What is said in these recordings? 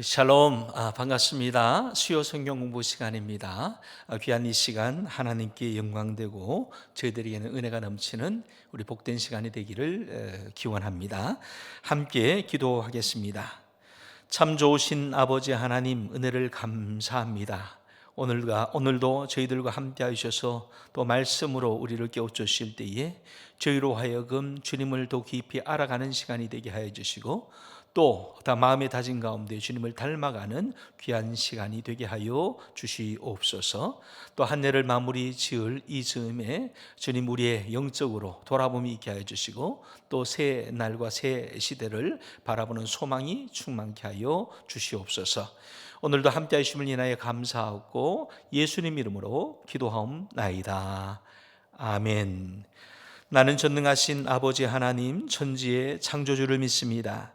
샬롬 아, 반갑습니다. 수요 성경 공부 시간입니다. 아, 귀한 이 시간 하나님께 영광되고 저희들에게는 은혜가 넘치는 우리 복된 시간이 되기를 에, 기원합니다. 함께 기도하겠습니다. 참 좋으신 아버지 하나님 은혜를 감사합니다. 오늘과 오늘도 저희들과 함께 하셔서 또 말씀으로 우리를 깨워 주실 때에 저희로 하여금 주님을 더 깊이 알아가는 시간이 되게 하여 주시고 또 다 마음의 다짐 가운데 주님을 닮아가는 귀한 시간이 되게 하여 주시옵소서. 또 한 해를 마무리 지을 이 즈음에 주님 우리의 영적으로 돌아봄이 있게 하여 주시고 또 새 날과 새 시대를 바라보는 소망이 충만케 하여 주시옵소서. 오늘도 함께 하심을 인하여 감사하고 예수님 이름으로 기도하옵나이다. 아멘. 나는 전능하신 아버지 하나님 천지의 창조주를 믿습니다.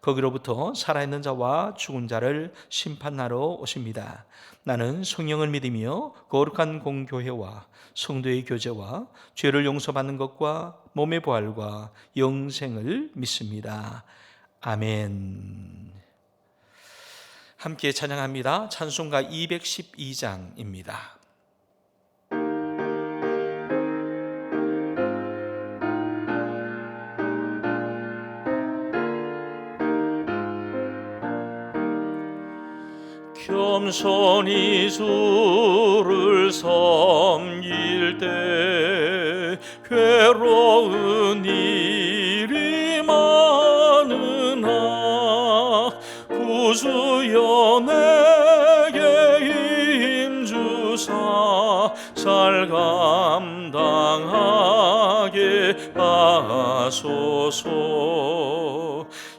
거기로부터 살아있는 자와 죽은 자를 심판하러 오십니다. 나는 성령을 믿으며 거룩한 공교회와 성도의 교제와 죄를 용서받는 것과 몸의 부활과 영생을 믿습니다. 아멘. 함께 찬양합니다. 찬송가 212장입니다. 겸손히 주를 섬길 때 괴로운 일이 많으나 구주여 내게 힘주사 잘 감당하게 하소서.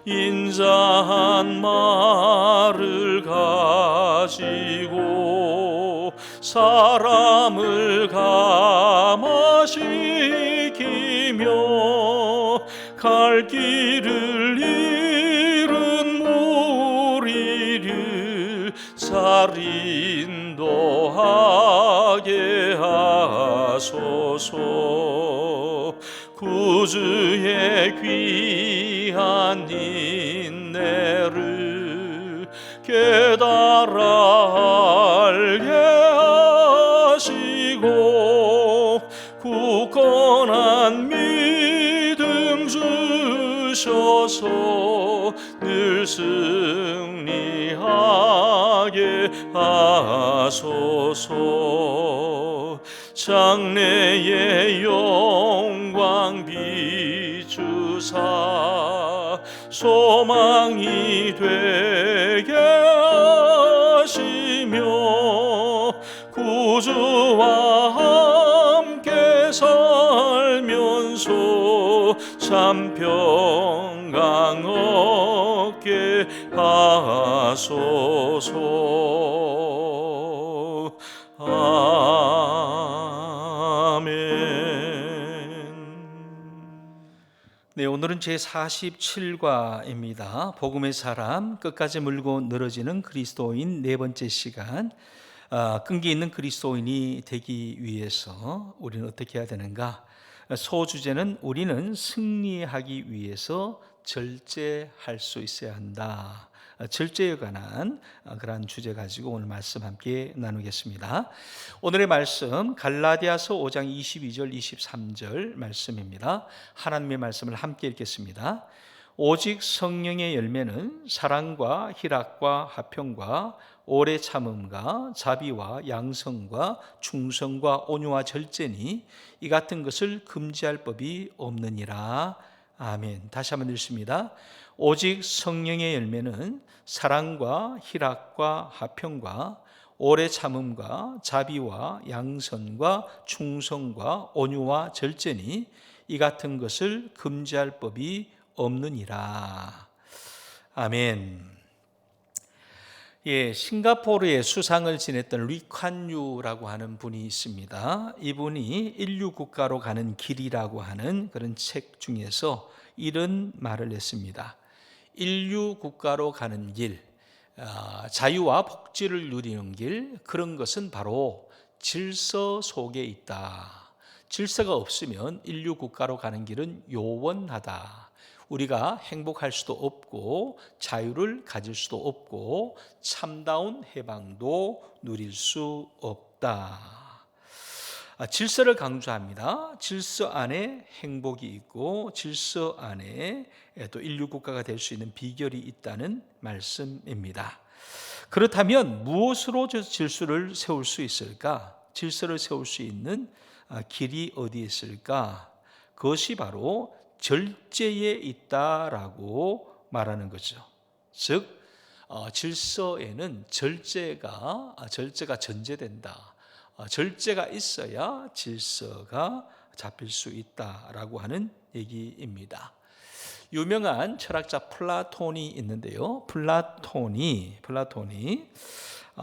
인자한 말을 가지고 사람을 감화시키며 갈 길을 잃은 무리를 잘 인도 하게 하소서. 구주의 귀한 하소서. 장래의 영광 비추사 소망이 되게 하시며 구주와 함께 살면서 참 평강 얻게 하소서 오늘은 제 47과입니다. 복음의 사람 끝까지 물고 늘어지는 그리스도인 네 번째 시간. 아, 끈기 있는 그리스도인이 되기 위해서 우리는 어떻게 해야 되는가? 소주제는 우리는 승리하기 위해서 절제할 수 있어야 한다. 절제에 관한 그러한 주제 가지고 오늘 말씀 함께 나누겠습니다. 오늘의 말씀 갈라디아서 5장 22절 23절 말씀입니다. 하나님의 말씀을 함께 읽겠습니다. 오직 성령의 열매는 사랑과 희락과 화평과 오래 참음과 자비와 양성과 충성과 온유와 절제니 이 같은 것을 금지할 법이 없느니라. 아멘. 다시 한번 읽습니다. 오직 성령의 열매는 사랑과 희락과 화평과 오래 참음과 자비와 양선과 충성과 온유와 절제니 이 같은 것을 금지할 법이 없느니라. 아멘. 예, 싱가포르의 수상을 지냈던 리칸유라고 하는 분이 있습니다. 이분이 인류 국가로 가는 길이라고 하는 그런 책 중에서 이런 말을 했습니다. 인류 국가로 가는 길, 아, 자유와 복지를 누리는 길, 그런 것은 바로 질서 속에 있다. 질서가 없으면 인류 국가로 가는 길은 요원하다. 우리가 행복할 수도 없고 자유를 가질 수도 없고 참다운 해방도 누릴 수 없다. 아, 질서를 강조합니다. 질서 안에 행복이 있고 질서 안에 또 인류 국가가 될 수 있는 비결이 있다는 말씀입니다. 그렇다면 무엇으로 질서를 세울 수 있을까? 질서를 세울 수 있는 아, 길이 어디 있을까? 그것이 바로 절제에 있다라고 말하는 거죠. 즉 어, 질서에는 절제가 아, 절제가 전제된다. 어, 절제가 있어야 질서가 잡힐 수 있다라고 하는 얘기입니다. 유명한 철학자 플라톤이 있는데요. 플라톤이 플라톤이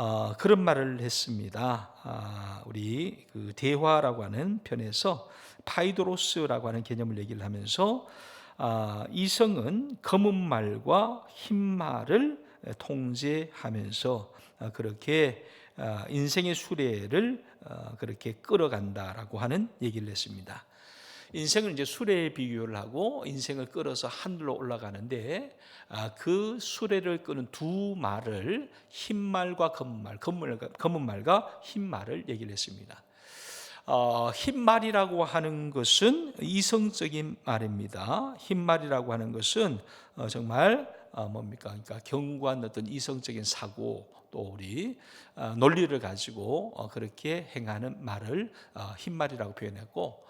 어, 그런 말을 했습니다. 아, 우리 그 대화라고 하는 편에서 파이도로스라고 하는 개념을 얘기를 하면서 아, 이성은 검은 말과 흰 말을 통제하면서 아, 그렇게 아, 인생의 수레를 아, 그렇게 끌어간다라고 하는 얘기를 했습니다. 인생을 이제 수레에 비유를 하고 인생을 끌어서 하늘로 올라가는데 아, 그 수레를 끄는 두 말을 흰 말과 검은 말, 검은 말과 흰 말을 얘기를 했습니다. 어, 흰 말이라고 하는 것은 이성적인 말입니다. 흰 말이라고 하는 것은 어, 정말 어, 뭡니까? 그러니까 견고한 어떤 이성적인 사고 또 우리 어, 논리를 가지고 어, 그렇게 행하는 말을 어, 흰 말이라고 표현했고 어,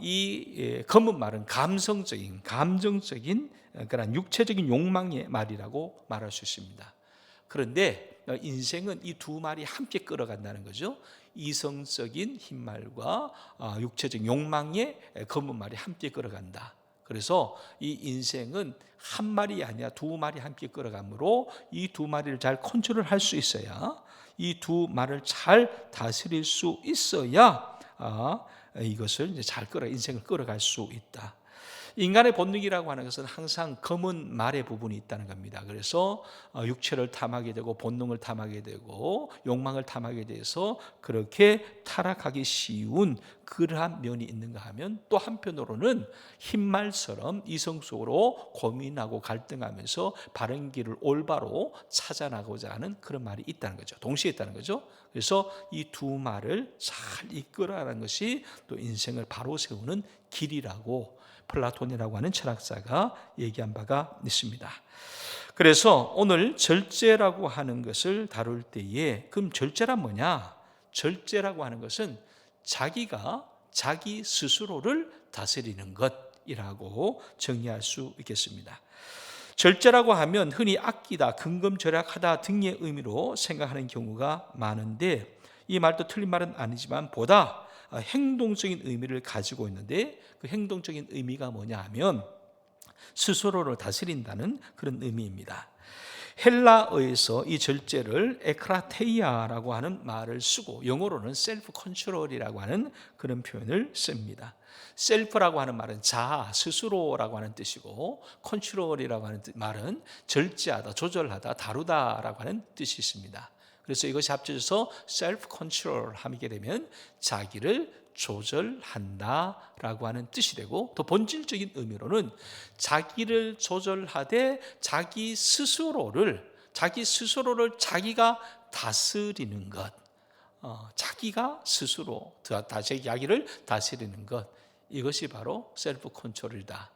이 예, 검은 말은 감성적인, 감정적인 어, 그런 육체적인 욕망의 말이라고 말할 수 있습니다. 그런데 어, 인생은 이 두 말이 함께 끌어간다는 거죠. 이성적인 흰 말과 아, 육체적 욕망의 검은 말이 함께 끌어간다. 그래서 이 인생은 한 말이 아니라 두 말이 함께 끌어가므로 이 두 마리를 잘 컨트롤 할 수 있어야 이 두 말을 잘 다스릴 수 있어야 아, 이것을 잘 끌어 인생을 끌어갈 수 있다. 인간의 본능이라고 하는 것은 항상 검은 말의 부분이 있다는 겁니다. 그래서 어, 육체를 탐하게 되고 본능을 탐하게 되고 욕망을 탐하게 돼서 그렇게 타락하기 쉬운 그러한 면이 있는가 하면 또 한편으로는 흰말처럼 이성 속으로 고민하고 갈등하면서 바른 길을 올바로 찾아나고자 하는 그런 말이 있다는 거죠. 동시에 있다는 거죠. 그래서 이 두 말을 잘 이끌어가는 것이 또 인생을 바로 세우는 길이라고 플라톤이라고 하는 철학자가 얘기한 바가 있습니다. 그래서 오늘 절제라고 하는 것을 다룰 때에 그럼 절제란 뭐냐? 절제라고 하는 것은 자기가 자기 스스로를 다스리는 것이라고 정의할 수 있겠습니다. 절제라고 하면 흔히 아끼다, 근검절약하다 등의 의미로 생각하는 경우가 많은데 이 말도 틀린 말은 아니지만 보다 행동적인 의미를 가지고 있는데 그 행동적인 의미가 뭐냐 하면 스스로를 다스린다는 그런 의미입니다. 헬라어에서 이 절제를 에크라테이아라고 하는 말을 쓰고 영어로는 셀프 컨트롤이라고 하는 그런 표현을 씁니다. 셀프라고 하는 말은 자, 스스로라고 하는 뜻이고 컨트롤이라고 하는 말은 절제하다, 조절하다, 다루다라고 하는 뜻이 있습니다. 그래서 이것이 합쳐져서 셀프 컨트롤 하게 되면 자기를 조절한다라고 하는 뜻이 되고 더 본질적인 의미로는 자기를 조절하되 자기 스스로를 자기 스스로를 자기가 다스리는 것, 어, 자기가 스스로 다- 자기 자기를 다스리는 것 이것이 바로 셀프 컨트롤이다.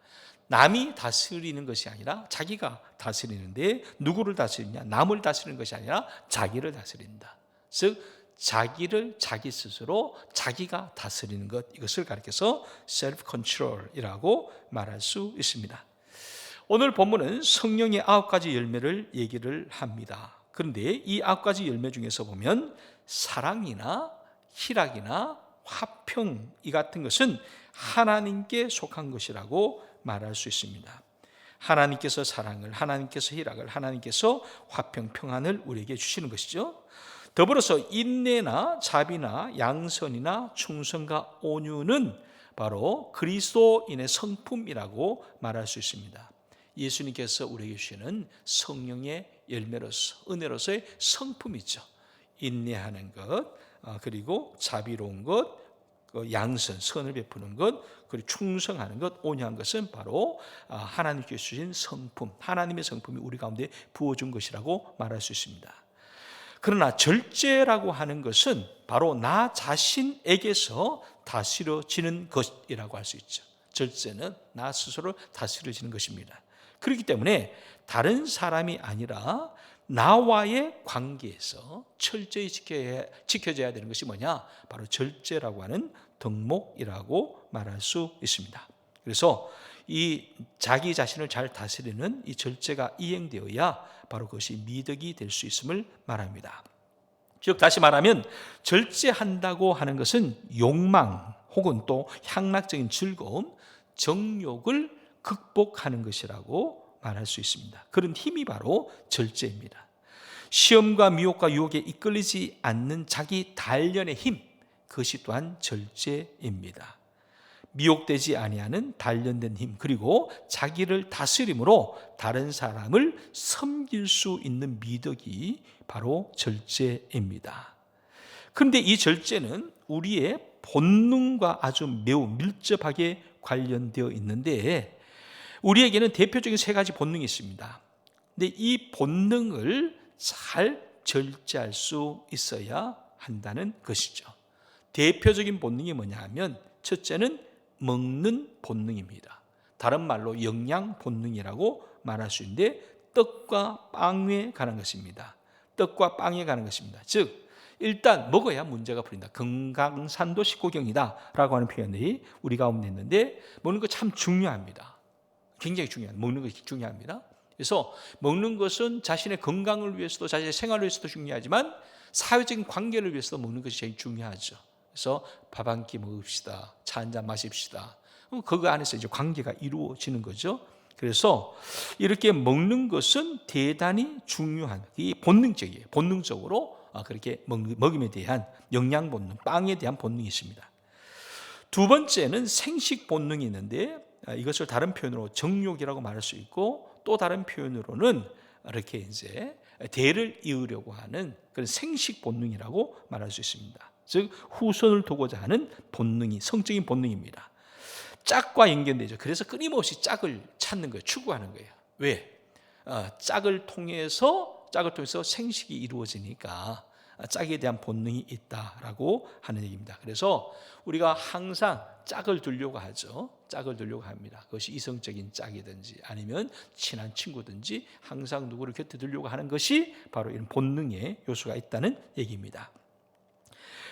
남이 다스리는 것이 아니라 자기가 다스리는데 누구를 다스리냐? 남을 다스리는 것이 아니라 자기를 다스린다. 즉 자기를 자기 스스로 자기가 다스리는 것 이것을 가리켜서 셀프 컨트롤이라고 말할 수 있습니다. 오늘 본문은 성령의 아홉 가지 열매를 얘기를 합니다. 그런데 이 아홉 가지 열매 중에서 보면 사랑이나 희락이나 화평 이 같은 것은 하나님께 속한 것이라고 말할 수 있습니다. 하나님께서 사랑을, 하나님께서 희락을, 하나님께서 화평, 평안을 우리에게 주시는 것이죠. 더불어서 인내나 자비나 양선이나 충성과 온유는 바로 그리스도인의 성품이라고 말할 수 있습니다. 예수님께서 우리에게 주시는 성령의 열매로서 은혜로서의 성품이죠. 인내하는 것, 어, 그리고 자비로운 것, 그 양선, 선을 베푸는 것, 그리고 충성하는 것, 온유한 것은 바로 아, 하나님께 주신 성품, 하나님의 성품이 우리 가운데 부어준 것이라고 말할 수 있습니다. 그러나 절제라고 하는 것은 바로 나 자신에게서 다스려지는 것이라고 할 수 있죠. 절제는 나 스스로 다스려지는 것입니다. 그렇기 때문에 다른 사람이 아니라 나와의 관계에서 철저히 지켜야, 지켜져야 되는 것이 뭐냐? 바로 절제라고 하는 덕목이라고 말할 수 있습니다. 그래서 이 자기 자신을 잘 다스리는 이 절제가 이행되어야 바로 그것이 미덕이 될 수 있음을 말합니다. 즉 다시 말하면 절제한다고 하는 것은 욕망 혹은 또 향락적인 즐거움, 정욕을 극복하는 것이라고 말할 수 있습니다. 그런 힘이 바로 절제입니다. 시험과 미혹과 유혹에 이끌리지 않는 자기 단련의 힘, 그것이 또한 절제입니다. 미혹되지 아니하는 단련된 힘 그리고 자기를 다스림으로 다른 사람을 섬길 수 있는 미덕이 바로 절제입니다. 그런데 이 절제는 우리의 본능과 아주 매우 밀접하게 관련되어 있는데 우리에게는 대표적인 세 가지 본능이 있습니다. 근데 이 본능을 잘 절제할 수 있어야 한다는 것이죠. 대표적인 본능이 뭐냐 하면 첫째는 먹는 본능입니다. 다른 말로 영양 본능이라고 말할 수 있는데 떡과 빵에 관한 것입니다. 떡과 빵에 관한 것입니다. 즉 일단 먹어야 문제가 풀린다. 건강산도 식고경이다라고 하는 표현이 우리 가운데 있는데 먹는 거 참 중요합니다. 굉장히 중요한 먹는 것이 중요합니다. 그래서 먹는 것은 자신의 건강을 위해서도 자신의 생활을 위해서도 중요하지만 사회적인 관계를 위해서도 먹는 것이 제일 중요하죠. 그래서 밥 한 끼 먹읍시다. 차 한 잔 마십시다. 그거 안에서 이제 관계가 이루어지는 거죠. 그래서 이렇게 먹는 것은 대단히 중요한 이 본능적이에요. 본능적으로 아, 그렇게 먹음에 대한 영양 본능, 빵에 대한 본능이 있습니다. 두 번째는 생식 본능이 있는데 아, 이것을 다른 표현으로 정욕이라고 말할 수 있고 또 다른 표현으로는 이렇게 이제 대를 이으려고 하는 그런 생식 본능이라고 말할 수 있습니다. 즉 후손을 두고자 하는 본능이 성적인 본능입니다. 짝과 연결되죠. 그래서 끊임없이 짝을 찾는 거예요. 추구하는 거예요. 왜? 어, 짝을 통해서 짝을 통해서 생식이 이루어지니까 짝에 대한 본능이 있다라고 하는 얘기입니다. 그래서 우리가 항상 짝을 두려고 하죠. 짝을 두려고 합니다. 그것이 이성적인 짝이든지 아니면 친한 친구든지 항상 누구를 곁에 두려고 하는 것이 바로 이런 본능의 요소가 있다는 얘기입니다.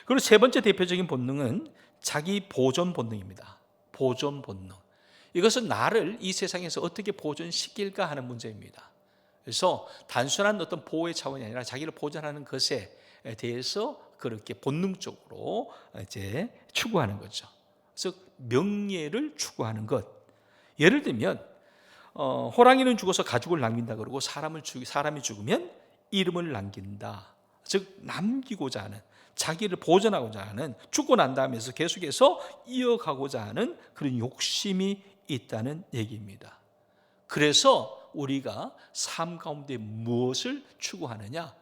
그리고 세 번째 대표적인 본능은 자기 보존 본능입니다. 보존 본능. 이것은 나를 이 세상에서 어떻게 보존시킬까 하는 문제입니다. 그래서 단순한 어떤 보호의 차원이 아니라 자기를 보존하는 것에 대해서 그렇게 본능적으로 이제 추구하는 거죠. 그래서 명예를 추구하는 것. 예를 들면 어, 호랑이는 죽어서 가죽을 남긴다 그러고 사람을 죽 사람이 죽으면 이름을 남긴다. 즉 남기고자 하는 자기를 보존하고자 하는 죽고 난 다음에서 계속해서 이어가고자 하는 그런 욕심이 있다는 얘기입니다. 그래서 우리가 삶 가운데 무엇을 추구하느냐?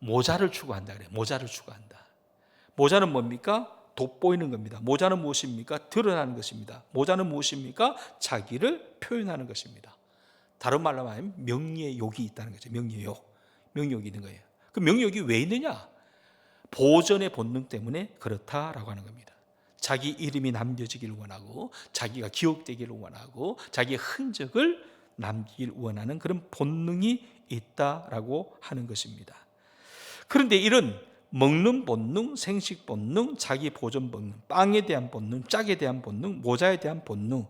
모자를 추구한다 그래. 모자를 추구한다. 모자는 뭡니까? 돋보이는 겁니다. 모자는 무엇입니까? 드러나는 것입니다. 모자는 무엇입니까? 자기를 표현하는 것입니다. 다른 말로 말하면 명예욕이 있다는 거죠. 명예욕. 명예욕이 있는 거예요. 그 명예욕이 왜 있느냐? 보전의 본능 때문에 그렇다라고 하는 겁니다. 자기 이름이 남겨지기를 원하고 자기가 기억되기를 원하고 자기의 흔적을 남기길 원하는 그런 본능이 있다라고 하는 것입니다. 그런데 이런 먹는 본능, 생식 본능, 자기 보존 본능, 빵에 대한 본능, 짝에 대한 본능, 모자에 대한 본능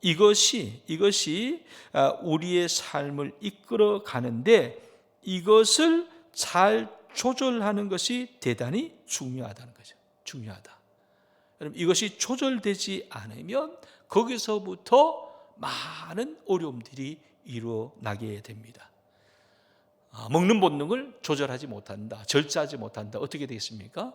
이것이 이것이 아, 우리의 삶을 이끌어 가는데 이것을 잘 조절하는 것이 대단히 중요하다는 거죠. 중요하다. 여러분 이것이 조절되지 않으면 거기서부터 많은 어려움들이 일어나게 됩니다. 아, 먹는 본능을 조절하지 못한다, 절제하지 못한다. 어떻게 되겠습니까?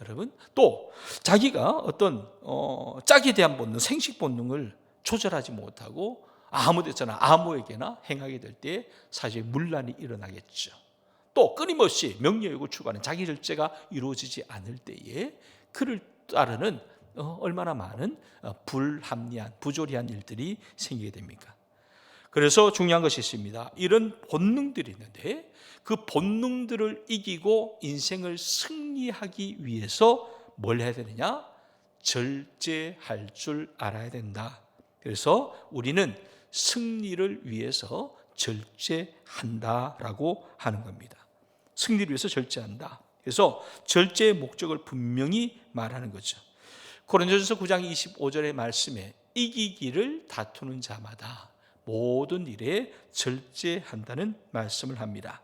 여러분 또 자기가 어떤 어, 짝에 대한 본능, 생식 본능을 조절하지 못하고 아무 데서나 아무에게나 행하게 될 때 사실 문란이 일어나겠죠. 또 끊임없이 명예욕을 추구하는 자기 절제가 이루어지지 않을 때에 그를 따르는 어, 얼마나 많은 어, 불합리한 부조리한 일들이 생기게 됩니까? 그래서 중요한 것이 있습니다. 이런 본능들이 있는데 그 본능들을 이기고 인생을 승리하기 위해서 뭘 해야 되느냐? 절제할 줄 알아야 된다. 그래서 우리는 승리를 위해서 절제한다라고 하는 겁니다. 승리를 위해서 절제한다. 그래서 절제의 목적을 분명히 말하는 거죠. 고린도전서 9장 25절의 말씀에 이기기를 다투는 자마다 모든 일에 절제한다는 말씀을 합니다.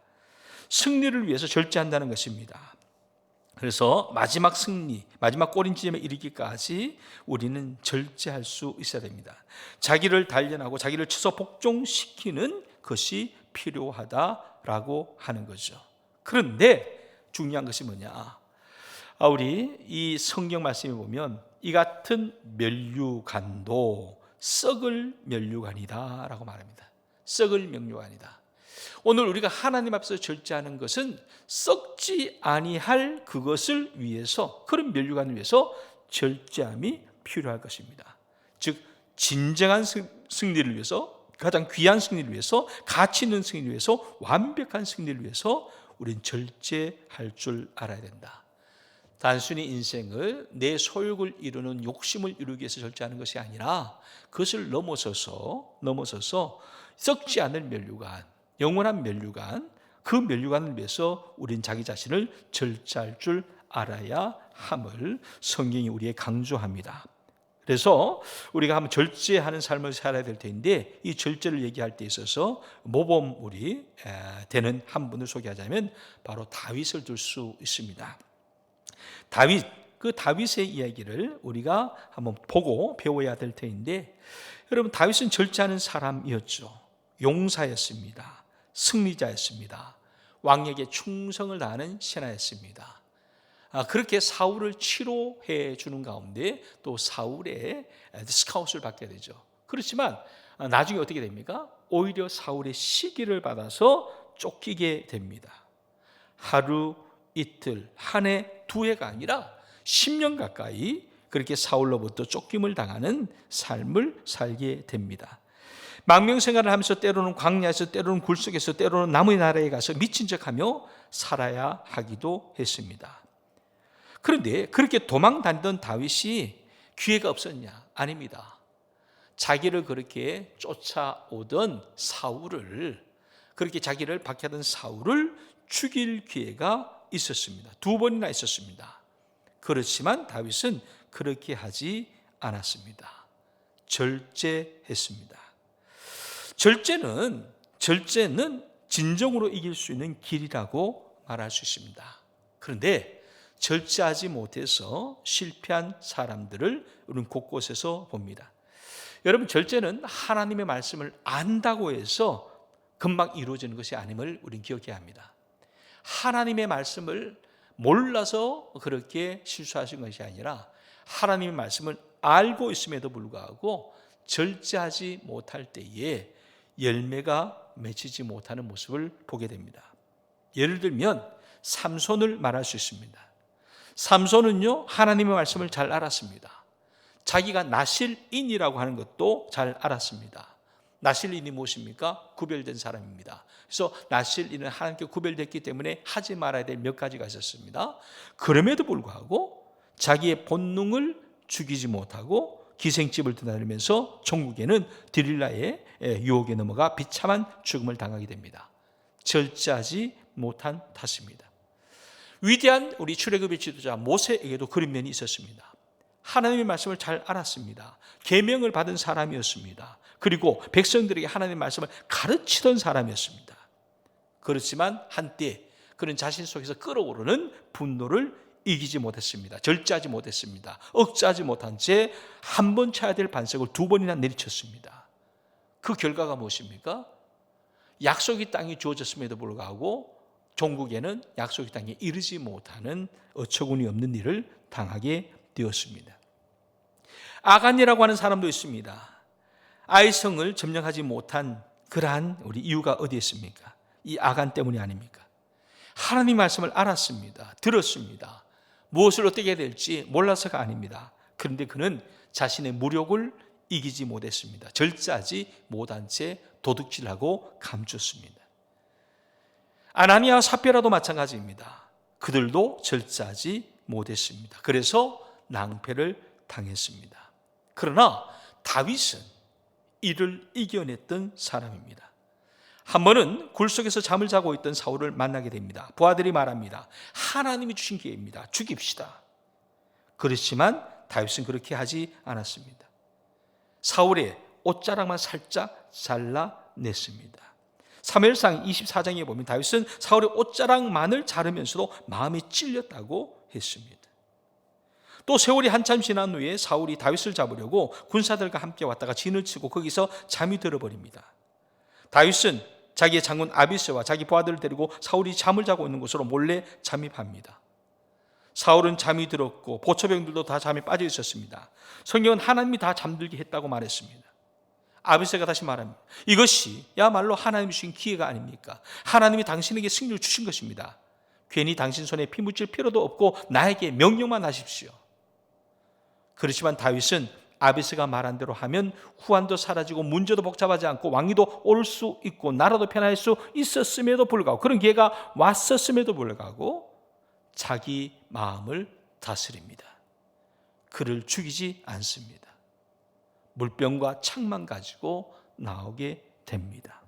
승리를 위해서 절제한다는 것입니다. 그래서 마지막 승리, 마지막 꼬린 지점에 이르기까지 우리는 절제할 수 있어야 됩니다. 자기를 단련하고 자기를 치서 복종시키는 것이 필요하다라고 하는 거죠. 그런데 중요한 것이 뭐냐? 아, 우리 이 성경 말씀에 보면 이 같은 면류관도 썩을 면류관이다 라고 말합니다. 썩을 면류관이다. 오늘 우리가 하나님 앞에서 절제하는 것은 썩지 아니할 그것을 위해서 그런 면류관을 위해서 절제함이 필요할 것입니다. 즉 진정한 승리를 위해서 가장 귀한 승리를 위해서 가치 있는 승리를 위해서 완벽한 승리를 위해서 우린 절제할 줄 알아야 된다. 단순히 인생을 내 소욕을 이루는 욕심을 이루기 위해서 절제하는 것이 아니라 그것을 넘어서서 넘어서서 썩지 않을 면류관, 영원한 면류관, 그 면류관을 위해서 우린 자기 자신을 절제할 줄 알아야 함을 성경이 우리에 강조합니다. 그래서 우리가 한번 절제하는 삶을 살아야 될 텐데 이 절제를 얘기할 때 있어서 모범 우리 되는 한 분을 소개하자면 바로 다윗을 들 수 있습니다. 다윗 그 다윗의 이야기를 우리가 한번 보고 배워야 될 텐데 여러분 다윗은 절제하는 사람이었죠. 용사였습니다. 승리자였습니다. 왕에게 충성을 다하는 신하였습니다. 아, 그렇게 사울을 치료해 주는 가운데 또 사울의 스카웃을 받게 되죠. 그렇지만 아, 나중에 어떻게 됩니까? 오히려 사울의 시기를 받아서 쫓기게 됩니다. 하루, 이틀, 한 해, 두 해가 아니라 10년 가까이 그렇게 사울로부터 쫓김을 당하는 삶을 살게 됩니다. 망명 생활을 하면서 때로는 광야에서 때로는 굴속에서 때로는 남의 나라에 가서 미친 척하며 살아야 하기도 했습니다. 그런데 그렇게 도망 다니던 다윗이 기회가 없었냐? 아닙니다. 자기를 그렇게 쫓아오던 사울을 그렇게 자기를 박해하던 사울을 죽일 기회가 있었습니다. 두 번이나 있었습니다. 그렇지만 다윗은 그렇게 하지 않았습니다. 절제했습니다. 절제는 절제는 진정으로 이길 수 있는 길이라고 말할 수 있습니다. 그런데 절제하지 못해서 실패한 사람들을 우리는 곳곳에서 봅니다. 여러분 절제는 하나님의 말씀을 안다고 해서 금방 이루어지는 것이 아님을 우리는 기억해야 합니다. 하나님의 말씀을 몰라서 그렇게 실수하신 것이 아니라 하나님의 말씀을 알고 있음에도 불구하고 절제하지 못할 때에 열매가 맺히지 못하는 모습을 보게 됩니다. 예를 들면 삼손을 말할 수 있습니다. 삼손은요 하나님의 말씀을 잘 알았습니다. 자기가 나실인이라고 하는 것도 잘 알았습니다. 나실인이 무엇입니까? 구별된 사람입니다. 그래서 나실인은 하나님께 구별됐기 때문에 하지 말아야 될 몇 가지가 있었습니다. 그럼에도 불구하고 자기의 본능을 죽이지 못하고 기생집을 드나들면서 전국에는 디릴라의 유혹에 넘어가 비참한 죽음을 당하게 됩니다. 절제하지 못한 탓입니다. 위대한 우리 출애굽의 지도자 모세에게도 그런 면이 있었습니다. 하나님의 말씀을 잘 알았습니다. 계명을 받은 사람이었습니다. 그리고 백성들에게 하나님의 말씀을 가르치던 사람이었습니다. 그렇지만 한때 그는 자신 속에서 끓어오르는 분노를 이기지 못했습니다. 절제하지 못했습니다. 억제하지 못한 채 한번 쳐야 될 반석을 두 번이나 내리쳤습니다. 그 결과가 무엇입니까? 약속의 땅이 주어졌음에도 불구하고 종국에는 약속의 땅에 이르지 못하는 어처구니 없는 일을 당하게 되었습니다. 아간이라고 하는 사람도 있습니다. 아이성을 점령하지 못한 그러한 우리 이유가 어디 있습니까? 이 아간 때문이 아닙니까? 하나님 말씀을 알았습니다. 들었습니다. 무엇을 어떻게 해야 될지 몰라서가 아닙니다. 그런데 그는 자신의 무력을 이기지 못했습니다. 절제하지 못한 채 도둑질하고 감췄습니다. 아나니아와 사피라도 마찬가지입니다. 그들도 절제하지 못했습니다. 그래서 낭패를 당했습니다. 그러나 다윗은 이를 이겨냈던 사람입니다. 한 번은 굴 속에서 잠을 자고 있던 사울을 만나게 됩니다. 부하들이 말합니다. 하나님이 주신 기회입니다. 죽입시다. 그렇지만 다윗은 그렇게 하지 않았습니다. 사울의 옷자락만 살짝 잘라냈습니다. 3일상 24장에 보면 다윗은 사울의 옷자락만을 자르면서도 마음이 찔렸다고 했습니다. 또 세월이 한참 지난 후에 사울이 다윗을 잡으려고 군사들과 함께 왔다가 진을 치고 거기서 잠이 들어버립니다. 다윗은 자기의 장군 아비스와 자기 부하들을 데리고 사울이 잠을 자고 있는 곳으로 몰래 잠입합니다. 사울은 잠이 들었고 보초병들도 다 잠에 빠져 있었습니다. 성경은 하나님이 다 잠들게 했다고 말했습니다. 아비스가 다시 말합니다. 이것이 야말로 하나님이 주신 기회가 아닙니까? 하나님이 당신에게 승리를 주신 것입니다. 괜히 당신 손에 피 묻힐 필요도 없고 나에게 명령만 하십시오. 그렇지만 다윗은 아비스가 말한 대로 하면 후한도 사라지고 문제도 복잡하지 않고 왕위도 올 수 있고 나라도 편할 수 있었음에도 불구하고 그런 기회가 왔었음에도 불구하고 자기 마음을 다스립니다. 그를 죽이지 않습니다. 물병과 창만 가지고 나오게 됩니다.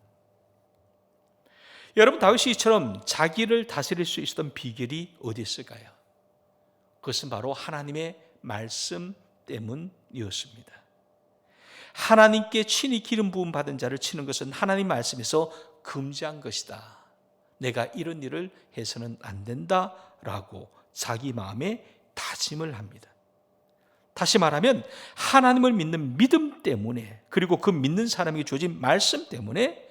여러분 다윗이 이처럼 자기를 다스릴 수 있었던 비결이 어디 있을까요? 그것은 바로 하나님의 말씀 때문이었습니다. 하나님께 친히 기름 부음 받은 자를 치는 것은 하나님 말씀에서 금지한 것이다. 내가 이런 일을 해서는 안 된다라고 자기 마음에 다짐을 합니다. 다시 말하면 하나님을 믿는 믿음 때문에 그리고 그 믿는 사람에게 주어진 말씀 때문에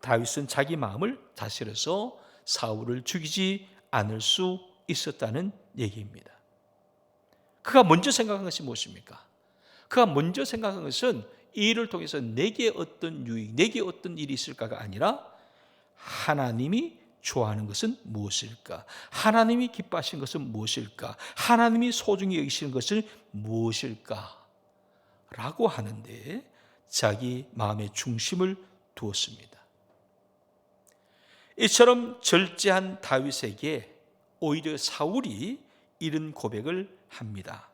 다윗은 자기 마음을 다스려서 사울을 죽이지 않을 수 있었다는 얘기입니다. 그가 먼저 생각한 것이 무엇입니까? 그가 먼저 생각한 것은 이 일을 통해서 내게 어떤 유익, 내게 어떤 일이 있을까가 아니라 하나님이 좋아하는 것은 무엇일까? 하나님이 기뻐하시는 것은 무엇일까? 하나님이 소중히 여기시는 것은 무엇일까? 라고 하는데 자기 마음의 중심을 두었습니다. 이처럼 절제한 다윗에게 오히려 사울이 이런 고백을 합니다.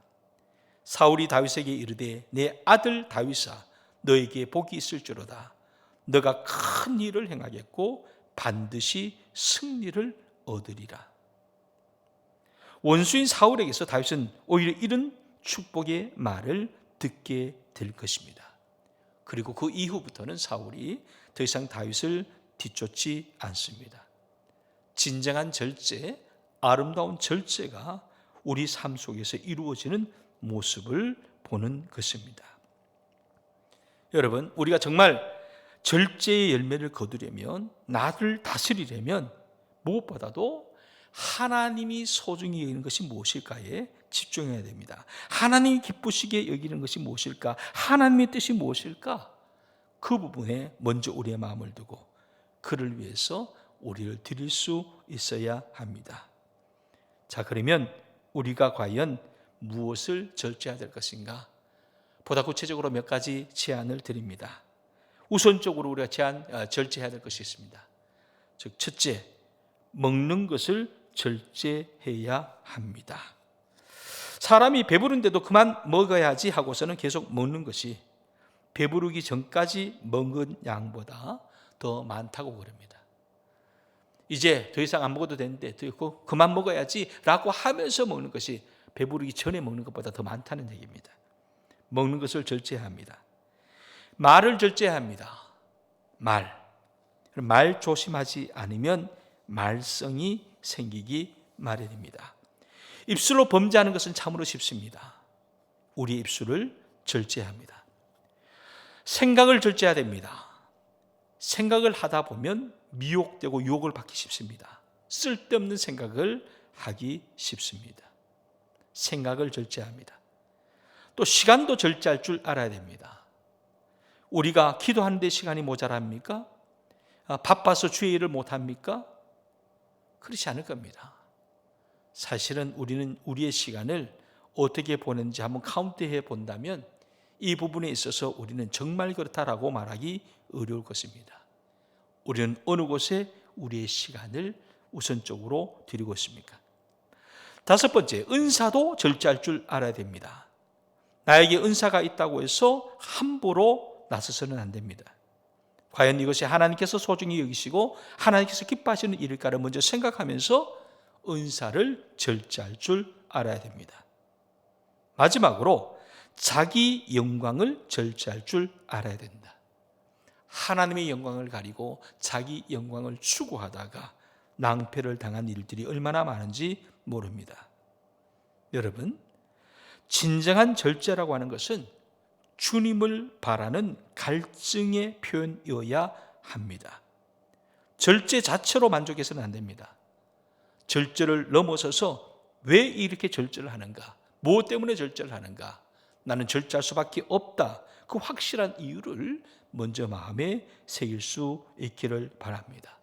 사울이 다윗에게 이르되 내 아들 다윗아 너에게 복이 있을지로다. 너가 큰 일을 행하겠고 반드시 승리를 얻으리라. 원수인 사울에게서 다윗은 오히려 이런 축복의 말을 듣게 될 것입니다. 그리고 그 이후부터는 사울이 더 이상 다윗을 뒤쫓지 않습니다. 진정한 절제, 아름다운 절제가 우리 삶 속에서 이루어지는 모습을 보는 것입니다. 여러분, 우리가 정말 절제의 열매를 거두려면 나를 다스리려면 무엇보다도 하나님이 소중히 여기는 것이 무엇일까에 집중해야 됩니다. 하나님이 기쁘시게 여기는 것이 무엇일까? 하나님의 뜻이 무엇일까? 그 부분에 먼저 우리의 마음을 두고 그를 위해서 우리를 드릴 수 있어야 합니다. 자, 그러면 우리가 과연 무엇을 절제해야 될 것인가? 보다 구체적으로 몇 가지 제안을 드립니다. 우선적으로 우리가 제안 어, 절제해야 될 것이 있습니다. 즉 첫째, 먹는 것을 절제해야 합니다. 사람이 배부른데도 그만 먹어야지 하고서는 계속 먹는 것이 배부르기 전까지 먹은 양보다 더 많다고 그럽니다. 이제 더 이상 안 먹어도 되는데 더 그만 먹어야지라고 하면서 먹는 것이 배부르기 전에 먹는 것보다 더 많다는 얘기입니다. 먹는 것을 절제합니다. 말을 절제합니다. 말. 말 조심하지 않으면 말썽이 생기기 마련입니다. 입술로 범죄하는 것은 참으로 쉽습니다. 우리 입술을 절제합니다. 생각을 절제해야 됩니다. 생각을 하다 보면 미혹되고 유혹을 받기 쉽습니다. 쓸데없는 생각을 하기 쉽습니다. 생각을 절제합니다. 또 시간도 절제할 줄 알아야 됩니다. 우리가 기도하는데 시간이 모자랍니까? 아, 바빠서 주의 일을 못합니까? 그렇지 않을 겁니다. 사실은 우리는 우리의 시간을 어떻게 보는지 한번 카운트해 본다면 이 부분에 있어서 우리는 정말 그렇다라고 말하기 어려울 것입니다. 우리는 어느 곳에 우리의 시간을 우선적으로 드리고 있습니까? 다섯 번째, 은사도 절제할 줄 알아야 됩니다. 나에게 은사가 있다고 해서 함부로 나서서는 안 됩니다. 과연 이것이 하나님께서 소중히 여기시고 하나님께서 기뻐하시는 일일까를 먼저 생각하면서 은사를 절제할 줄 알아야 됩니다. 마지막으로 자기 영광을 절제할 줄 알아야 된다. 하나님의 영광을 가리고 자기 영광을 추구하다가 낭패를 당한 일들이 얼마나 많은지 모릅니다. 여러분, 진정한 절제라고 하는 것은 주님을 바라는 갈증의 표현이어야 합니다. 절제 자체로 만족해서는 안 됩니다. 절제를 넘어서서 왜 이렇게 절제를 하는가? 무엇 때문에 절제를 하는가? 나는 절제할 수밖에 없다. 그 확실한 이유를 먼저 마음에 새길 수 있기를 바랍니다.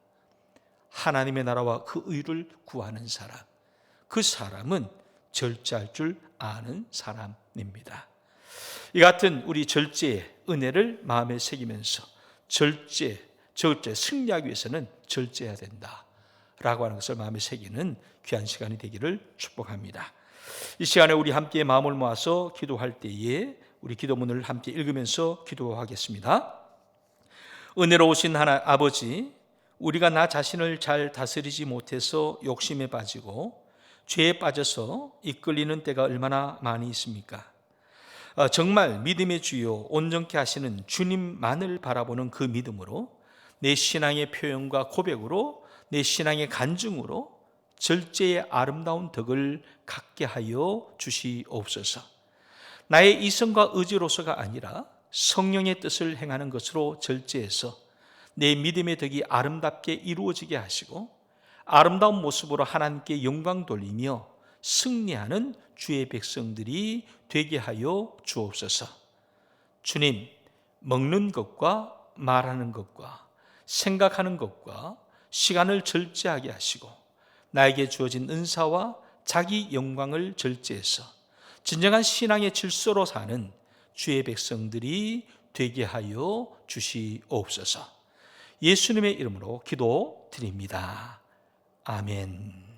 하나님의 나라와 그 의를 구하는 사람, 그 사람은 절제할 줄 아는 사람입니다. 이 같은 우리 절제의 은혜를 마음에 새기면서 절제, 절제 승리하기 위해서는 절제해야 된다. 라고 하는 것을 마음에 새기는 귀한 시간이 되기를 축복합니다. 이 시간에 우리 함께 마음을 모아서 기도할 때에 우리 기도문을 함께 읽으면서 기도하겠습니다. 은혜로우신 하나 아버지, 우리가 나 자신을 잘 다스리지 못해서 욕심에 빠지고 죄에 빠져서 이끌리는 때가 얼마나 많이 있습니까? 어, 정말 믿음의 주요 온전케 하시는 주님만을 바라보는 그 믿음으로 내 신앙의 표현과 고백으로 내 신앙의 간증으로 절제의 아름다운 덕을 갖게 하여 주시옵소서. 나의 이성과 의지로서가 아니라 성령의 뜻을 행하는 것으로 절제해서 내 믿음의 덕이 아름답게 이루어지게 하시고 아름다운 모습으로 하나님께 영광 돌리며 승리하는 주의 백성들이 되게 하여 주옵소서. 주님, 먹는 것과 말하는 것과 생각하는 것과 시간을 절제하게 하시고 나에게 주어진 은사와 자기 영광을 절제해서 진정한 신앙의 질서로 사는 주의 백성들이 되게 하여 주시옵소서. 예수님의 이름으로 기도 드립니다. 아멘.